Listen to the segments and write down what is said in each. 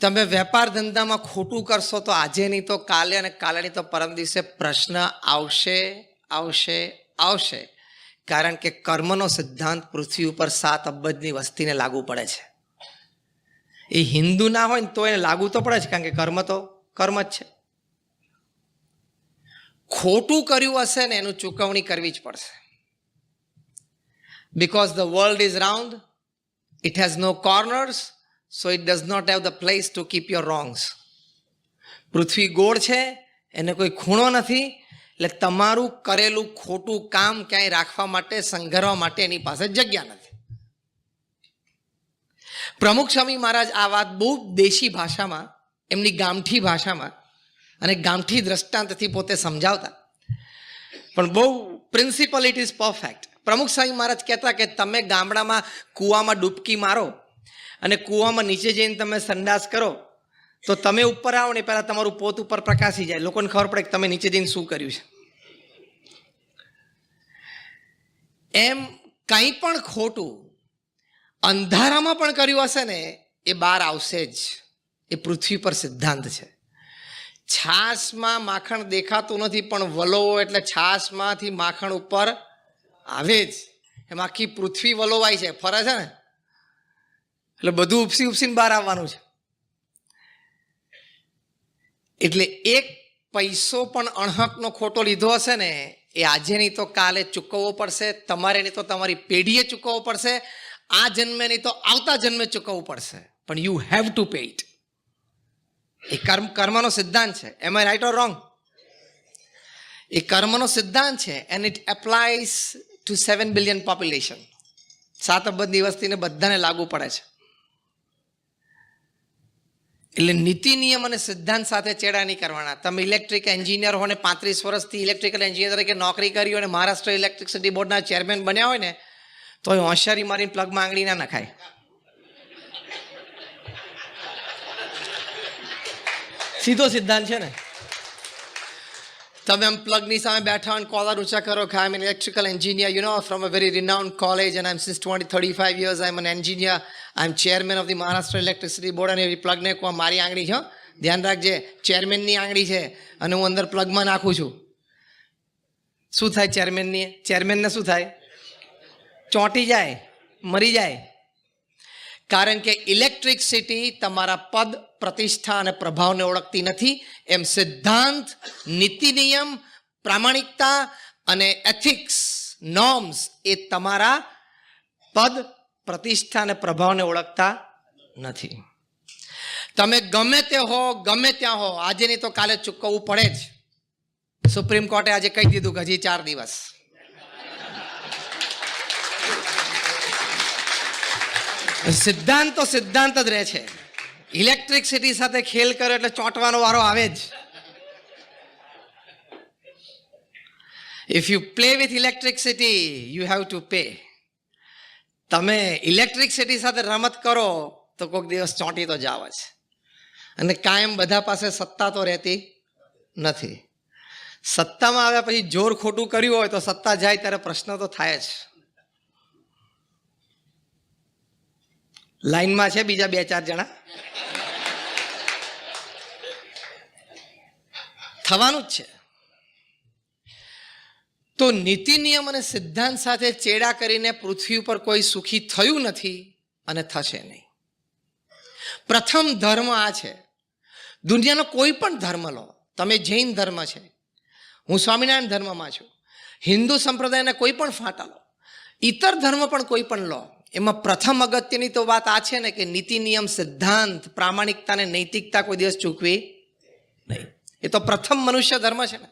તમે વેપાર ધંધામાં ખોટું કરશો તો આજે નહીં તો કાલે અને કાલે નહીં તો પરમ દિવસે પ્રશ્ન આવશે આવશે આવશે. કારણ કે કર્મનો સિદ્ધાંત પૃથ્વી ઉપર સાત અબજની વસ્તીને લાગુ પડે છે. એ હિન્દુ ના હોય ને તો એને લાગુ તો પડે છે કારણ કે કર્મ તો કર્મ જ છે. ખોટું કર્યું હશે ને એનું ચૂકવણી કરવી જ પડશે. Because the world is round it has no corners, so it does not have the place to keep your wrongs પૃથ્વી ગોળ છે, એને કોઈ ખૂણો નથી. એટલે તમારું કરેલું ખોટું કામ ક્યાંય રાખવા માટે, સંઘરવા માટે એની પાસે જગ્યા નથી. પ્રમુખ સ્વામી મહારાજ આ વાત બહુ દેશી ભાષામાં, એમની ગામઠી ભાષામાં અને ગામઠી દ્રષ્ટાંતથી પોતે સમજાવતા. પણ બહુ પ્રિન્સિપલ ઇટ ઇઝ પરફેક્ટ પ્રમુખ સ્વામી મહારાજ કહેતા કે તમે ગામડામાં કૂવામાં ડૂબકી મારો અને કૂવામાં નીચે જઈને તમે સંડાસ કરો, તો તમે ઉપર આવો ને પહેલાં તમારું પોત ઉપર પ્રકાશી જાય. લોકોને ખબર પડે કે તમે નીચે જઈને શું કર્યું છે. એમ કંઈ પણ ખોટું અંધારામાં પણ કર્યું હશે ને, એ બહાર આવશે જ. એ પૃથ્વી પર સિદ્ધાંત છે. છાશમાં માખણ દેખાતું નથી, પણ વલોવો એટલે છાશમાંથી માખણ ઉપર આવે જ. એમ આખી પૃથ્વી વલોવાય છે. ફરે છે ને? એટલે બધું ઉપસી ઉપસીને બહાર આવવાનું છે. એટલે એક પૈસો પણ અણહકનો ખોટો લીધો હશે ને, એ આજે નહીં તો કાલે ચૂકવવો પડશે, તમારે નહીં તો તમારી પેઢીએ ચૂકવવો પડશે, આ જન્મે નહીં તો આવતા જન્મે ચૂકવવું પડશે. પણ you have to pay it એ કર્મ, કર્મનો સિદ્ધાંત છે. એમ આઈ રાઈટ ઓર રોંગ એ કર્મનો સિદ્ધાંત છે and it applies to seven billion population સાત અબજની વસ્તીને બધાને લાગુ પડે છે. એટલે નીતિ નિયમ અને સિદ્ધાંત સાથે ચેડા નહીં કરવાના. તમે ઇલેક્ટ્રિક એન્જિનિયર હો ને પાંત્રીસ વર્ષથી ઇલેક્ટ્રિકલ એન્જિનિયર તરીકે નોકરી કરી હોય અને મહારાષ્ટ્ર ઇલેક્ટ્રિસિટી બોર્ડના ચેરમેન બન્યા હોય ને તો એ હોશિયારી મારીને પ્લગમાં આંગળી ના નખાય. સીધો સિદ્ધાંત છે ને. તમે આમ પ્લગની સામે બેઠા હોય કોલર ઊંચા કરો કે I am electrical engineer you know from a very renowned college and I am since twenty thirty five years I am an engineer I am chairman of the Maharashtra electricity board અને એવી પ્લગને કહો મારી આંગળી છે હો. ધ્યાન રાખજે ચેરમેનની આંગળી છે અને હું અંદર પ્લગમાં નાખું છું શું થાય ચેરમેનની ચેરમેનને શું થાય ચોંટી જાય મરી જાય કારણ કે ઇલેક્ટ્રિસિટી તમારા પદ પ્રતિષ્ઠા અને પ્રભાવને ઓળખતી નથી. એમ સિદ્ધાંત, નીતિ નિયમ, પ્રામાણિકતા અને એથિક્સ નોર્મ્સ એ તમારા પદ, પ્રતિષ્ઠા અને પ્રભાવને ઓળખતા નથી. તમે ગમે તે હો, ગમે ત્યાં હો, આજે નહીં તો કાલે ચૂકવવું પડે જ. સુપ્રીમ કોર્ટે આજે કહી દીધું કે હજી ચાર દિવસ. સિદ્ધાંત તો સિદ્ધાંત જ રહે છે. ઇલેક્ટ્રિસિટી સાથે ખેલ કરો એટલે ચોંટવાનો વારો આવે જ. If you play with electricity you have to pay તમે ઇલેક્ટ્રિસિટી સાથે રમત કરો, તો કોઈક દિવસ ચોંટી તો જાવ જ. અને કાયમ બધા પાસે સત્તા તો રહેતી નથી. સત્તામાં આવ્યા પછી જોર ખોટું કર્યું હોય તો સત્તા જાય ત્યારે પ્રશ્ન તો થાય જ. લાઈનમાં છે બીજા બે ચાર જણા? થવાનું જ છે. તો નીતિ નિયમ અને સિદ્ધાંત સાથે ચેડા કરીને પૃથ્વી ઉપર કોઈ સુખી થયું નથી અને થશે નહીં. પ્રથમ ધર્મ આ છે. દુનિયાનો કોઈ પણ ધર્મ લો. તમે જૈન ધર્મ છે. હું સ્વામિનારાયણ ધર્મમાં છું. હિન્દુ સંપ્રદાયના કોઈ પણ ફાંટા લો. ઇતર ધર્મ પણ કોઈ પણ લો. એમાં પ્રથમ અગત્યની તો વાત આ છે ને કે નીતિ નિયમ સિદ્ધાંત પ્રામાણિકતા અને નૈતિકતા કોઈ દિવસ ચૂકવી નહીં. એ તો પ્રથમ મનુષ્ય ધર્મ છે ને.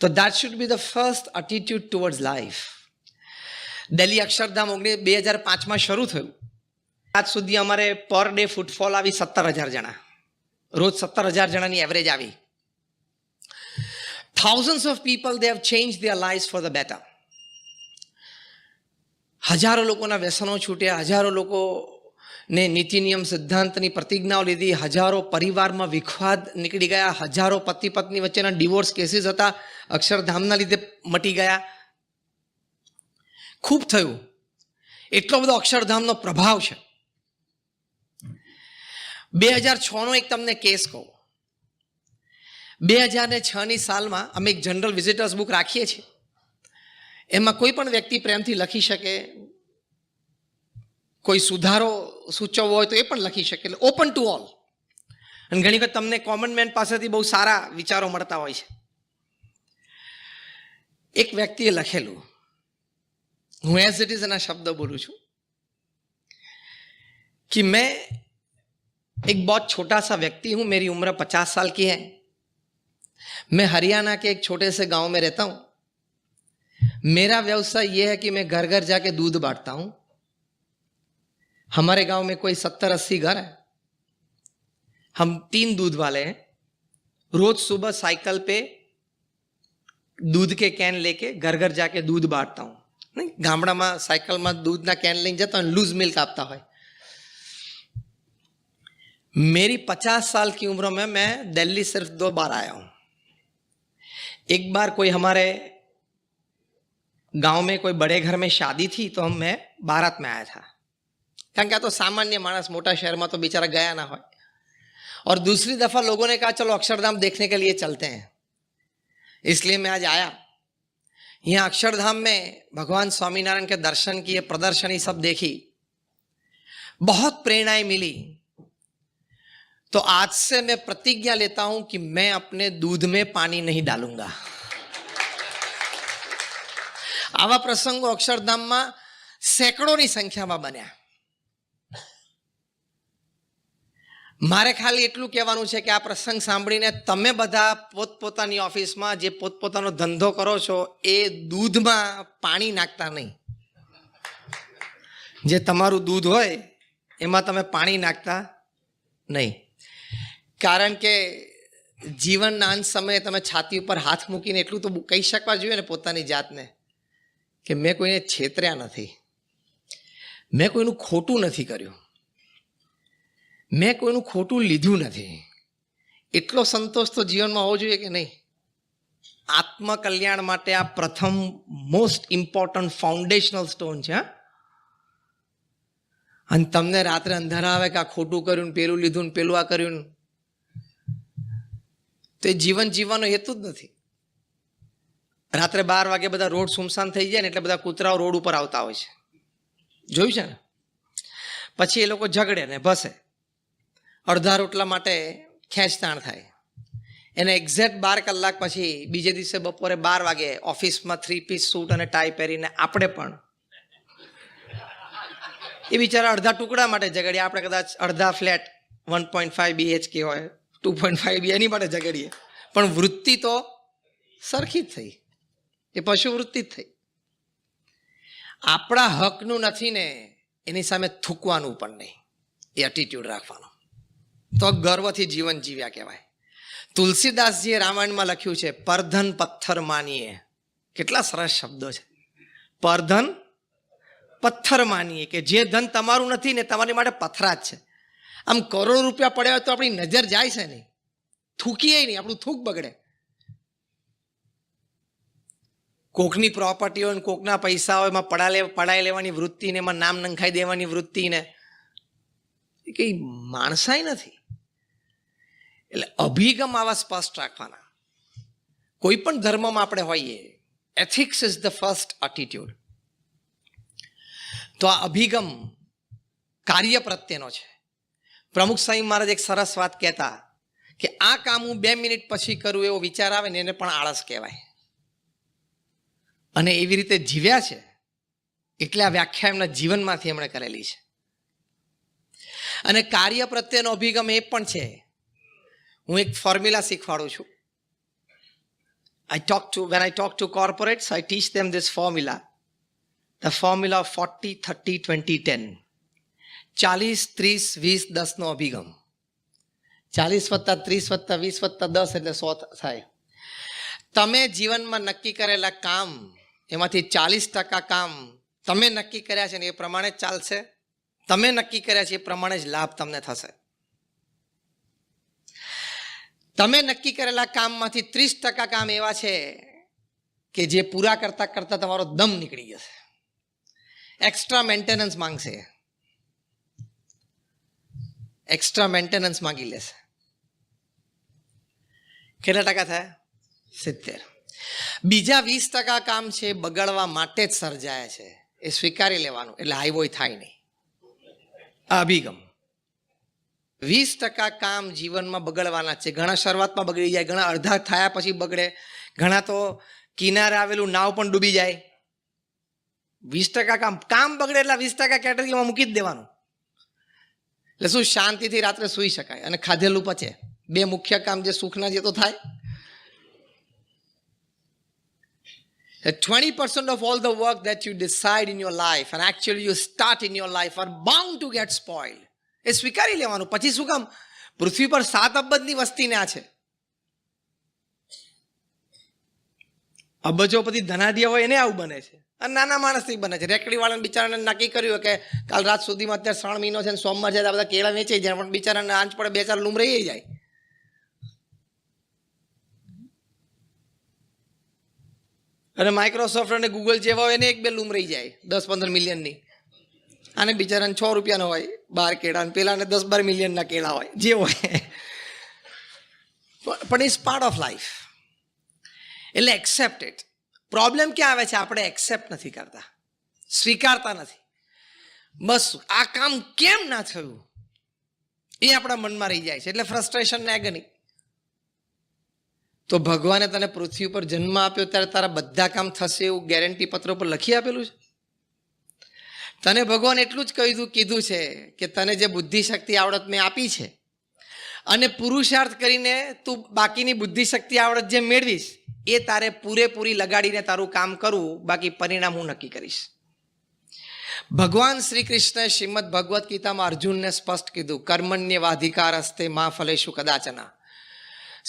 તો that should be the first attitude towards life Delhi Akshardham ઓગણીસ બે હજાર પાંચમાં શરૂ થયું. આજ સુધી અમારે પર ડે ફૂટફોલ આવી સત્તર હજાર જણા. રોજ સત્તર હજાર જણાની એવરેજ આવી. Thousands of people they have change their life for the better. હજારો લોકોના વ્યસનો છૂટ્યા હજારો લોકો ને નીતિ નિયમ સિદ્ધાંતની પ્રતિજ્ઞાઓ લીધી, હજારો પરિવારમાં વિખવાદ નીકળી ગયા, હજારો પતિ પત્ની વચ્ચેના ડિવોર્સ કેસીસ હતા, અક્ષરધામના લીધે મટી ગયા. ખૂબ થયું. એટલો બધો અક્ષરધામનો પ્રભાવ છે. બે હજાર છનો એક તમને કેસ કહું. બે હજાર ને છની સાલમાં અમે એક જનરલ વિઝિટર્સ બુક રાખીએ છીએ. એમાં કોઈ પણ વ્યક્તિ પ્રેમથી લખી શકે કોઈ સુધારો સૂચવવો હોય તો એ પણ લખી શકે એટલે ઓપન ટુ ઓલ અને ઘણી વખત તમને કોમન મેન પાસેથી બહુ સારા વિચારો મળતા હોય છે એક વ્યક્તિએ લખેલું હું એઝ ઇટ ઇઝ એના શબ્દ બોલું છું कि मैं एक बहुत छोटा सा व्यक्ति हूं मेरी उम्र पचास साल की है मैं हरियाणा के एक छोटे से गांव में रहता हूं मेरा व्यवसाय यह है कि मैं घर घर जाके दूध बांटता हूं हमारे गांव में कोई सत्तर अस्सी घर है हम तीन दूध वाले हैं रोज सुबह साइकिल पे दूध के कैन लेके घर घर जाके दूध बांटता हूं नहीं ગામડામાં સાયકલમાં દૂધના કેન લઈને જતા હોય લૂઝ મિલ્ક આપતા હોય मेरी पचास साल की उम्र में मैं दिल्ली सिर्फ दो बार आया हूं एक बार कोई हमारे गांव में कोई बड़े घर में शादी थी तो हम मैं बारात में आया था કારણ કે આ તો સામાન્ય માણસ મોટા શહેરમાં તો બિચારા ગયા ના હોય और दूसरी दफा लोगों ने कहा चलो अक्षरधाम देखने के लिए चलते हैं इसलिए मैं आज आया यहाँ अक्षरधाम में भगवान स्वामीनारायण के दर्शन किए प्रदर्शनी सब देखी बहुत प्रेरणाएं मिली तो आज से मैं प्रतिज्ञा लेता हूं कि मैं अपने दूध में पानी नहीं डालूंगा આવા પ્રસંગો અક્ષરધામમાં સેંકડોની સંખ્યામાં બન્યા. મારે ખાલી એટલું કહેવાનું છે કે આ પ્રસંગ સાંભળીને તમે બધા પોતપોતાની ઓફિસમાં જે પોતપોતાનો ધંધો કરો છો, એ દૂધમાં પાણી નાખતા નહીં. જે તમારું દૂધ હોય, એમાં તમે પાણી નાખતા નહીં. કારણ કે જીવનના અંત સમયે તમે છાતી ઉપર હાથ મૂકીને એટલું તો કહી શકવા જોઈએ ને પોતાની જાતને. કે મેં કોઈને છેતર્યા નથી. મેં કોઈનું ખોટું નથી કર્યું. મેં કોઈનું ખોટું લીધું નથી. એટલો સંતોષ તો જીવનમાં હોવો જોઈએ કે નહીં? આત્મકલ્યાણ માટે આ પ્રથમ મોસ્ટ ઇમ્પોર્ટન્ટ ફાઉન્ડેશનલ સ્ટોન છે અને તમને રાત્રે અંધારા આવે કે આ ખોટું કર્યું ને પેલું લીધું પેલું આ કર્યું તે જીવન જીવવાનો હેતુ જ નથી. રાત્રે બાર વાગે બધા રોડ સુમસાન થઈ જાય ને એટલે બધા કૂતરાઓ રોડ ઉપર આવતા હોય છે. જોયું છે ને? પછી એ લોકો ઝઘડે ને ભસે. અડધા રોટલા માટે ખેંચતાણ થાય. એને એક્ઝેક્ટ બાર કલાક પછી બીજે દિવસે બપોરે બાર વાગે ઓફિસમાં થ્રી પીસ સૂટ અને ટાઈ પહેરીને આપણે પણ એ બિચારા અડધા ટુકડા માટે ઝઘડીએ. આપણે કદાચ અડધા flat one point five BHK હોય ટુ પોઈન્ટ ફાઈવ બી એની માટે ઝઘડીએ. પણ વૃત્તિ તો સરખી જ થઈ. એ પશુ વૃત્તિ જ થઈ. આપણા હકનું નથી ને, એની સામે થૂકવાનું પણ નહીં. એ એટીટ્યુડ રાખવાનો. તો ગર્વથી જીવન જીવ્યા કહેવાય. તુલસીદાસજીએ રામાયણમાં લખ્યું છે, પરધન પથ્થર માનીએ. કેટલા સરસ શબ્દો છે. પરધન પથ્થર માનીએ કે જે ધન તમારું નથી ને તમારી માટે પથરા જ છે. આમ કરોડો રૂપિયા પડ્યા હોય તો આપણી નજર જાય છે નહીં. થૂકીએ નહીં, આપણું થૂક બગડે. કોકની પ્રોપર્ટી હોય ને કોકના પૈસા હોય, એમાં પડા લે પડાઈ લેવાની વૃત્તિ ને એમાં નામ નંખાઈ દેવાની વૃત્તિ ને. એ કઈ માણસાઈ નથી. એટલે અભિગમ આવા સ્પષ્ટ રાખવાના. કોઈ પણ ધર્મમાં આપણે હોઈએ ethics is the first attitude તો આ અભિગમ કાર્ય પ્રત્યેનો છે. પ્રમુખ સાંઈ મહારાજ એક સરસ વાત કહેતા કે આ કામ હું બે મિનિટ પછી કરું એવો વિચાર આવે ને એને પણ આળસ કહેવાય. અને એવી રીતે જીવ્યા છે, એટલે આ વ્યાખ્યા એમના જીવનમાંથી એમણે કરેલી છે. અને કાર્ય પ્રત્યેનો અભિગમ એ પણ છે. હું એક ફોર્મ્યુલા શીખવાડું છું. I talk to when I talk to corporates I teach them this formula the formula forty thirty twenty ten ચાલીસ, ત્રીસ, વીસ, દસનો અભિગમ. ચાલીસ વત્તા ત્રીસ વત્તા વીસ વત્તા દસ એટલે સો થાય. તમે જીવનમાં નક્કી કરેલા કામ એમાંથી ચાલીસ ટકા કામ તમે નક્કી કર્યા છે ને એ પ્રમાણે જ ચાલશે. તમે નક્કી કર્યા છે એ પ્રમાણે જ લાભ તમને થશે. તમે નક્કી કરેલા કામમાંથી ત્રીસ ટકા કામ એવા છે કે જે પૂરા કરતા કરતા તમારો દમ નીકળી જશે. એક્સ્ટ્રા મેન્ટેનન્સ માંગશે. એક્સ્ટ્રા મેન્ટેનન્સ માંગી લેશે. કેટલા ટકા થયા? સિત્તેર. બીજા વીસ ટકા કામ છે, બગાડવા માટે જ સર્જાય છે. એ સ્વીકારી લેવાનું, એટલે હાઈવોય થાય નહીં. અભિગમ. વીસ ટકા કામ જીવનમાં બગડવાના છે. ઘણા શરૂઆતમાં બગડી જાય, ઘણા અડધા થયા પછી બગડે. ઘણા તો કિનારે આવેલું નાવ પણ ડૂબી જાય. વીસ ટકા કામ કામ બગડે એટલે વીસ ટકા કેટેગરીમાં મૂકી જ દેવાનું. એટલે શું, શાંતિથી રાત્રે સૂઈ શકાય અને ખાધેલું પચે. બે મુખ્ય કામ જે સુખના જે તો થાય. Twenty percent of all the work that you decide in your life and actually you start in your life are bound to get spoiled. એ સ્વીકારી લેવાનું. પછી શું કામ? પૃથ્વી પર સાત અબજની વસ્તીને આ છે. અબજોપતિ ધનાઢ્ય હોય એને આવું બને છે. અને નાના માણસથી બને છે. રેકડી વાળાને બિચારાને નક્કી કર્યું કે કાલ રાત સુધીમાં અત્યારે શ્રણ મહિનો છે સોમવાર છે આ બધા કેળા વેચાઈ જાય, પણ બિચારાને આંચ પડે બે ચાર લૂમ રહી જાય. અને માઇક્રોસોફ્ટ અને ગૂગલ જેવા હોય એને એક બે લૂમ રહી જાય, દસ પંદર મિલિયનની અને બિચારાને છ રૂપિયાનો હોય, બાર કેળા અને પેલાને દસ બાર મિલિયનના કેળા હોય, જે હોય. પણ ઇઝ પાર્ટ ઓફ લાઈફ એટલે એક્સેપ્ટ ઇટ પ્રોબ્લેમ ક્યાં આવે છે? આપણે એક્સેપ્ટ નથી કરતા. સ્વીકારતા નથી. બસ આ કામ કેમ ના થયું? એ આપણા મનમાં રહી જાય છે. એટલે ફ્રસ્ટ્રેશન ને એગની તો ભગવાને તને પૃથ્વી ઉપર જન્મ આપ્યો ત્યારે તારા બધા કામ થશે એવું ગેરંટી પત્ર પર લખી આપેલું છે? તને ભગવાન એટલું જ કહ્યું કીધું છે કે તને જે બુદ્ધિ શક્તિ આવડત મેં આપી છે અને પુરુષાર્થ કરીને તું બાકીની બુદ્ધિશક્તિ આવડત જે મેળવીશ, એ તારે પૂરેપૂરી લગાડીને તારું કામ કરવું, બાકી પરિણામ હું નક્કી કરીશ. ભગવાન શ્રી કૃષ્ણએ શ્રીમદ ભગવદ્ ગીતામાં અર્જુનને સ્પષ્ટ કીધું કર્મણ્ય વાધિકાર હસ્તે મા ફલેશુ કદાચના.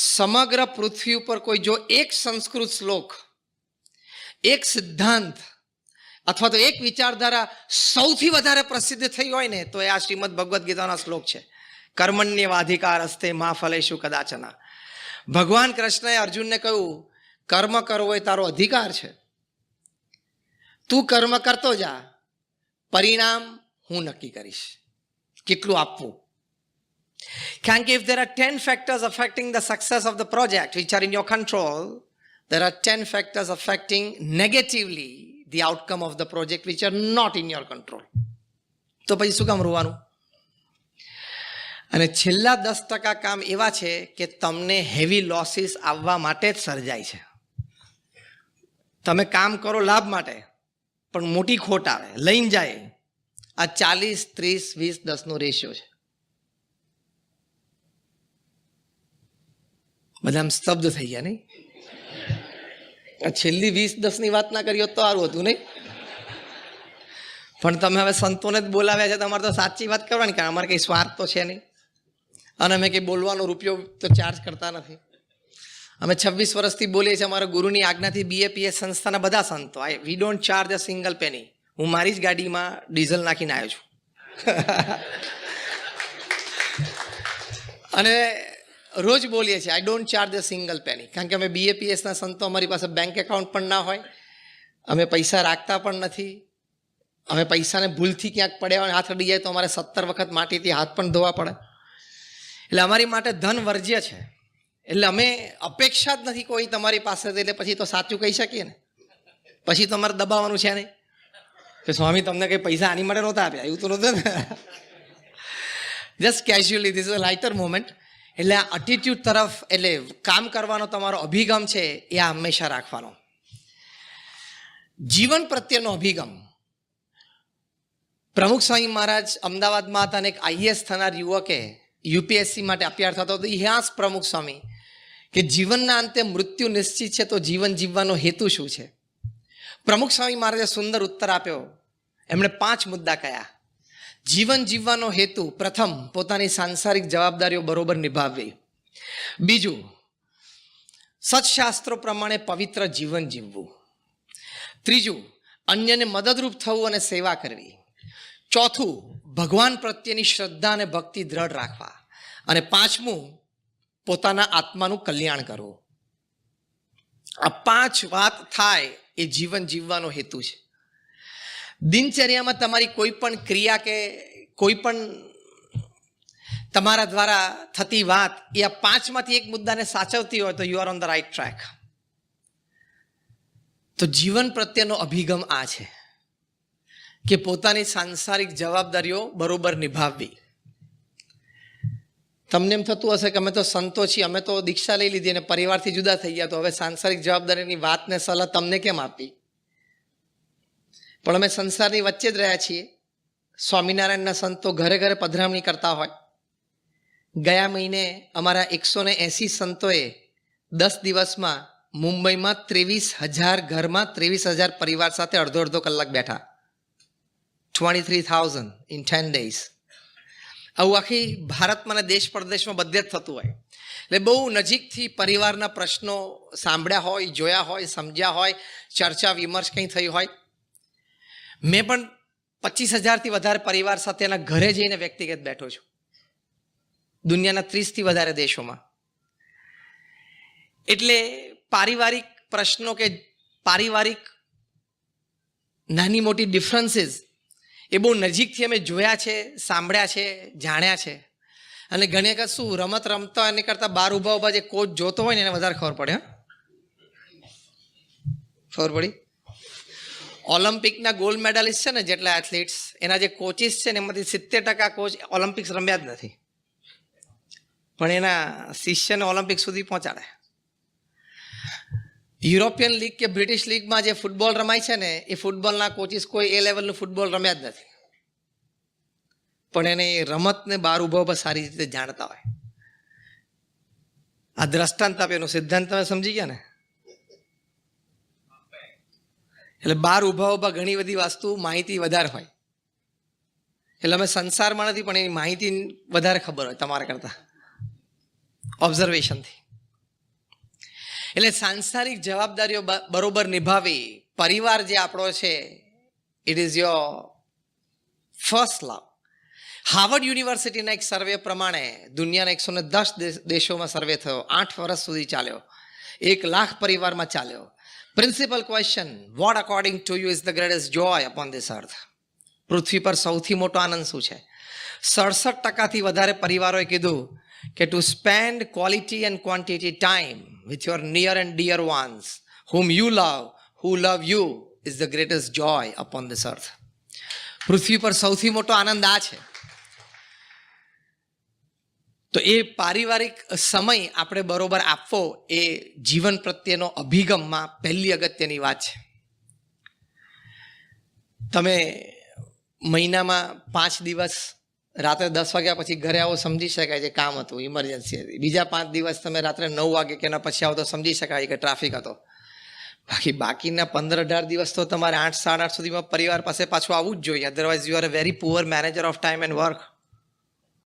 સમગ્ર પૃથ્વી ઉપર કોઈ જો એક સંસ્કૃત શ્લોક, એક સિદ્ધાંત અથવા તો એક વિચારધારા સૌથી વધારે પ્રસિદ્ધ થઈ હોય ને, તો એ આ શ્રીમદ ભગવદ્ ગીતાનો શ્લોક છે. કર્મણ્ય વાધિકાર હસ્તે મા ફલેશુ કદાચના. ભગવાન કૃષ્ણએ અર્જુનને કહ્યું, કર્મ કરવો એ તારો અધિકાર છે. તું કર્મ કરતો જા. પરિણામ હું નક્કી કરીશ. કેટલું આપવું? કારણ કે if there are 10 factors affecting the success of the project which are in your control there are 10 factors affecting negatively the outcome of the project which are not in your control તો પછી શું કામ રોવાનું અને છેલ્લા દસ ટકા કામ એવા છે કે તમને હેવી લોસીસ આવવા માટે જ સર્જાય છે તમે કામ કરો લાભ માટે પણ મોટી ખોટ આવે લઈને જાય આ ચાલીસ ત્રીસ વીસ દસનો રેશિયો છે બધા આમ સ્તબ્ધ થઈ ગયા, નહીં? આ છેલ્લી વીસ દસની વાત ના કરી હોત તો સારું હતું, નહીં? પણ તમે હવે સંતોને જ બોલાવ્યા છે, તમારે તો સાચી વાત કરવાની કારણ અમારે કંઈ સ્વાર્થ તો છે નહીં? અને અમે કંઈ બોલવાનો રૂપિયો તો ચાર્જ કરતા નથી. અમે છવ્વીસ વર્ષથી બોલીએ છીએ, અમારા ગુરુની આજ્ઞાથી બીએપીએસ સંસ્થાના બધા સંતો I we don't charge a single penny હું મારી જ ગાડીમાં ડીઝલ નાખીને આવ્યો છું. અને રોજ બોલીએ છીએ I don't charge a single penny કારણ કે અમે બીએપીએસના સંતો, અમારી પાસે બેંક એકાઉન્ટ પણ ના હોય, અમે પૈસા રાખતા પણ નથી, અમે પૈસાને ભૂલથી ક્યાંક પડ્યા હોય, હાથ અડી જાય તો અમારે સત્તર વખત માટીથી હાથ પણ ધોવા પડે. એટલે અમારી માટે ધન વર્જ્ય છે. એટલે અમે અપેક્ષા જ નથી કોઈ તમારી પાસેથી એટલે પછી તો સાચું કહી શકીએ ને. પછી તમારે દબાવવાનું છે નહીં. કે સ્વામી, તમને કંઈ પૈસા આની માટે નહોતા આપ્યા? એવું તો નહોતું just casually this a lighter moment એટલે આ અટીટ્યૂડ તરફ એટલે કામ કરવાનો તમારો અભિગમ છે એ આ હંમેશા રાખવાનો. જીવન પ્રત્યેનો અભિગમ. પ્રમુખ સ્વામી મહારાજ અમદાવાદમાં હતા અને એક આઈએસ થનાર યુવકે યુપીએસસી માટે અપીયાર થતો હતો. ઇતિહાસ પ્રમુખ સ્વામી કે જીવનના અંતે મૃત્યુ નિશ્ચિત છે તો જીવન જીવવાનો હેતુ શું છે? પ્રમુખ સ્વામી મહારાજે સુંદર ઉત્તર આપ્યો. એમણે પાંચ મુદ્દા કયા. જીવન જીવવાનો હેતુ પ્રથમ પોતાની સાંસારિક જવાબદારીઓ બરોબર નિભાવવી. બીજું, સત્શાસ્ત્રો પ્રમાણે પવિત્ર જીવન જીવવું. ત્રીજું, અન્યને મદદરૂપ થવું અને સેવા કરવી. ચોથું, ભગવાન પ્રત્યેની શ્રદ્ધા અને ભક્તિ દ્રઢ રાખવા. અને પાંચમું, પોતાના આત્માનું કલ્યાણ કરવું. આ પાંચ વાત થાય એ જીવન જીવવાનો હેતુ છે. દિનચર્યામાં તમારી કોઈ પણ ક્રિયા કે કોઈ પણ તમારા દ્વારા થતી વાત એ આ પાંચમાંથી એક મુદ્દાને સાચવતી હોય તો you are on the right track તો જીવન પ્રત્યેનો અભિગમ આ છે કે પોતાની સાંસારિક જવાબદારીઓ બરોબર નિભાવવી. તમને એમ થતું હશે કે અમે તો સંતો છીએ, અમે તો દીક્ષા લઈ લીધી અને પરિવારથી જુદા થઈ ગયા, તો હવે સાંસારિક જવાબદારીની વાતને સલાહ તમને કેમ આપી? પણ અમે સંસારની વચ્ચે જ રહ્યા છીએ. સ્વામિનારાયણના સંતો ઘરે ઘરે પધરામણી કરતા હોય. ગયા મહિને અમારા એકસો ને એંસી સંતોએ દસ દિવસમાં મુંબઈમાં ત્રેવીસ હજાર ઘરમાં ત્રેવીસ હજાર પરિવાર સાથે અડધો અડધો કલાક બેઠા. Twenty three thousand in ten days આવું આખી ભારતમાં અને દેશ પરદેશમાં બધે જ થતું હોય. એટલે બહુ નજીકથી પરિવારના પ્રશ્નો સાંભળ્યા હોય, જોયા હોય, સમજ્યા હોય, ચર્ચા વિમર્શ કંઈ થઈ હોય. મેં પણ પચીસ હજારથી વધારે પરિવાર સાથે એના ઘરે જઈને વ્યક્તિગત બેઠો છું. દુનિયાના ત્રીસથી વધારે દેશોમાં. એટલે પારિવારિક પ્રશ્નો કે પારિવારિક નાની મોટી ડિફરન્સીસ એ બહુ નજીકથી અમે જોયા છે, સાંભળ્યા છે, જાણ્યા છે. અને ઘણી વખત શું રમત રમતા એની કરતાં બાર ઊભા ઊભા જે કોચ જોતો હોય ને એને વધારે ખબર પડે ખબર પડી? ઓલિમ્પિકના ગોલ્ડ મેડાલિસ્ટ છે ને, જેટલા એથ્લીટ્સ એના જે કોચિસ છે ને, એમાંથી સિત્તેર ટકા કોચ ઓલિમ્પિક્સ રમ્યા જ નથી. પણ એના શિષ્યને ઓલિમ્પિક સુધી પહોંચાડે. યુરોપિયન લીગ કે બ્રિટિશ લીગમાં જે ફૂટબોલ રમાય છે ને, એ ફૂટબોલના કોચિસ કોઈ એ લેવલનું ફૂટબોલ રમ્યા જ નથી. પણ એને એ રમતને બહાર ઊભો પર સારી રીતે જાણતા હોય. આ દ્રષ્ટાંત આપે સિદ્ધાંત તમે સમજી ગયા ને? એટલે બહાર ઊભા ઊભા ઘણી બધી વસ્તુ માહિતી વધારે હોય. એટલે અમે સંસારમાં નથી, પણ એની માહિતી વધારે ખબર હોય તમારા કરતાં. ઓબ્ઝર્વેશનથી એટલે સાંસારિક જવાબદારીઓ બરોબર નિભાવી પરિવાર જે આપણો છે it is your first love Harvard યુનિવર્સિટીના એક સર્વે પ્રમાણે દુનિયાના એકસો ને દસ દેશોમાં સર્વે થયો. આઠ વર્ષ સુધી ચાલ્યો. એક લાખ પરિવારમાં ચાલ્યો. Principal question what according to you is the greatest joy upon this earth પૃથ્વી પર સૌથી મોટો આનંદ શું છે? સડસઠ ટકાથી વધારે પરિવારોએ કીધું કે to spend quality and quantity time with your near and dear ones whom you love who love you is the greatest joy upon this earth પૃથ્વી પર સૌથી મોટો આનંદ આ છે. તો એ પારિવારિક સમય આપણે બરોબર આપવો એ જીવન પ્રત્યેનો અભિગમમાં પહેલી અગત્યની વાત છે. તમે મહિનામાં પાંચ દિવસ રાત્રે દસ વાગ્યા પછી ઘરે આવો સમજી શકાય છે કામ હતું ઇમરજન્સી હતી. બીજા પાંચ દિવસ તમે રાત્રે નવ વાગે કે એના પછી આવો તો સમજી શકાય કે ટ્રાફિક હતો. બાકી બાકીના પંદર અઢાર દિવસ તો તમારે આઠ, સાડા આઠ સુધીમાં પરિવાર પાસે પાછું આવવું જ જોઈએ. Otherwise you are very poor manager of time and work